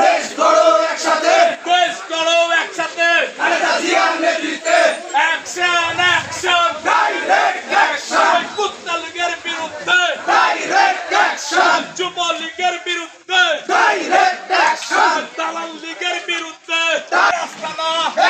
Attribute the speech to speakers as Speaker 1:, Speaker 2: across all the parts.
Speaker 1: দেশ গড়ো একসাথে।
Speaker 2: দেশ করো একসাথে।
Speaker 1: খালেদা জিয়ার নেতৃত্বে।
Speaker 2: অ্যাকশন অ্যাকশন
Speaker 1: ডাইরেক্ট অ্যাকশন
Speaker 2: কুত্তা লীগের বিরুদ্ধে
Speaker 1: ডাইরেক্ট অ্যাকশন
Speaker 2: যুব লীগের বিরুদ্ধে
Speaker 1: ডাইরেক্ট অ্যাকশন
Speaker 2: দালাল লীগের বিরুদ্ধে রাস্তানা
Speaker 1: ভেঙে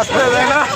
Speaker 1: Hasta de nada.